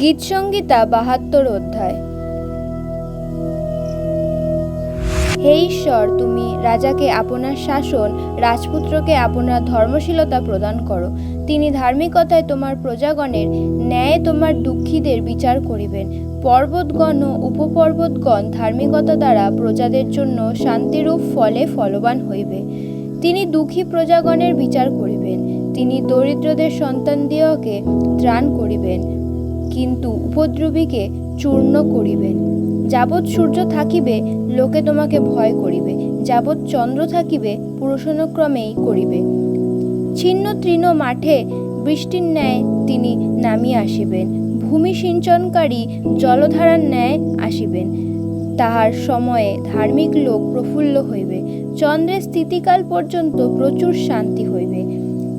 গীতসংগীতা বাহাত্তর অধ্যায়। হে ঈশ্বর, তুমি রাজাকে আপনার শাসন, রাজপুত্রকে আপনার ধর্মশীলতা প্রদান করো। তিনি ধার্মিকতায় তোমার প্রজাগণের, ন্যায় তোমার দুঃখীদের বিচার করিবেন। পর্বতগণ ও উপপর্বতগণ ধার্মিকতা দ্বারা প্রজাদের জন্য শান্তিরূপ ফলে ফলবান হইবে। তিনি দুঃখী প্রজাগণের বিচার করিবেন। তিনি দরিদ্রদের সন্তানদিওকে ত্রাণ করিবেন। কিন্তু উপদ্রবীকে চূর্ণ করিবেন যাবৎ সূর্য থাকিবে, লোকে তোমাকে ভয় করিবে। যাবৎ চন্দ্র থাকিবে, পুরুষানুক্রমেই করিবে। ছিন্ন তৃণ মাঠে বৃষ্টির ন্যায় তিনি নামিয়া আসিবেন। ভূমি সিঞ্চনকারী জলধারার ন্যায় আসিবেন। তাহার সময়ে ধার্মিক লোক প্রফুল্ল হইবে। চন্দ্রের স্থিতিকাল পর্যন্ত প্রচুর শান্তি হইবে।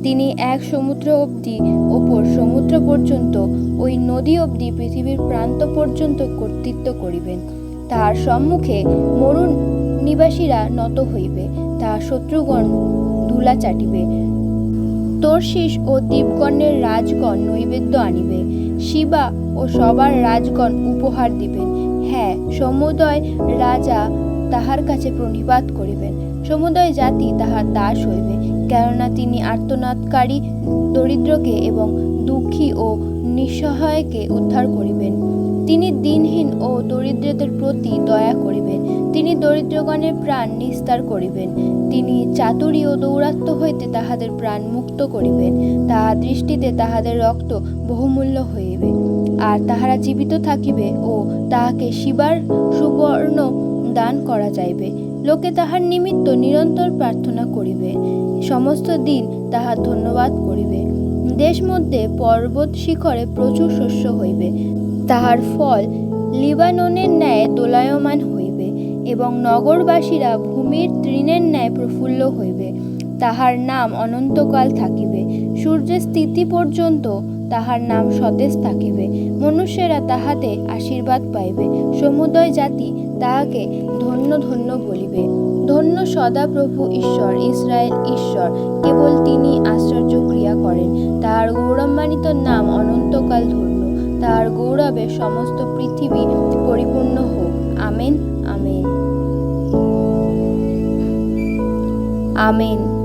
তিনি এক সমুদ্র অবধি ওপর সমুদ্র পর্যন্ত ওই নদী অবধি পৃথিবীর প্রান্ত পর্যন্ত কর্তৃত্ব করিবেন। তাহার সম্মুখে মরুন নিবাসীরা নত হইবে, তাহার শত্রুগণ ধুলা চাটিবে। তর্শিস ও দ্বীপগণের রাজগণ নৈবেদ্য আনিবে। শিবা ও সবার রাজগণ উপহার দিবেন। হ্যাঁ সমুদয় রাজা তাহার কাছে প্রণিপাত করিবেন। সমুদয় জাতি তাহার দাস হইবে। কেননা তিনি আর্তনাদকারী, দরিদ্রকে এবং দুঃখী ও নিঃসহায়কে উদ্ধার করিবেন। তিনি দিনহীন ও দরিদ্রদের প্রতি দয়া করিবেন। তিনি দরিদ্রগণের প্রাণ নিস্তার করিবেন। তিনি চাতুরী ও দৌরাত্ম হইতে তাহাদের প্রাণ মুক্ত করিবেন। তাহার দৃষ্টিতে তাহাদের রক্ত বহুমূল্য হইবে। আর তাহারা জীবিত থাকিবে ও তাহাকে শিবার সুবর্ণ দান করা যাইবে। লোকে তাহার নিমিত্ত নিরন্তর প্রার্থনা সমস্ত দিন তাহার ধন্যবাদ করিবে। দেশ মধ্যে পর্বত শিখরে প্রচুর শস্য হইবে। তাহার ফল লিবাননের ন্যায় দোলায়মান হইবে এবং নগরবাসীরা ভূমির তৃণের ন্যায় প্রফুল্ল হইবে। তাহার নাম অনন্তকাল থাকিবে। সূর্যের স্থিতি পর্যন্ত তাহার নাম সতেজ থাকিবে। মনুষ্যেরা তাহাতে আশীর্বাদ পাইবে। সমুদয় জাতি তাহাকে ধন্য ধন্য বলিবে। ধন্য সদা প্রভু ঈশ্বর, ইসরায়েল ঈশ্বর, কেবল তিনি আশ্চর্য ক্রিয়া করেন। তাহার গৌরবান্বিত নাম অনন্তকাল ধন্য। তাহার গৌরবে সমস্ত পৃথিবী পরিপূর্ণ হোক। Amen amen. আমেন।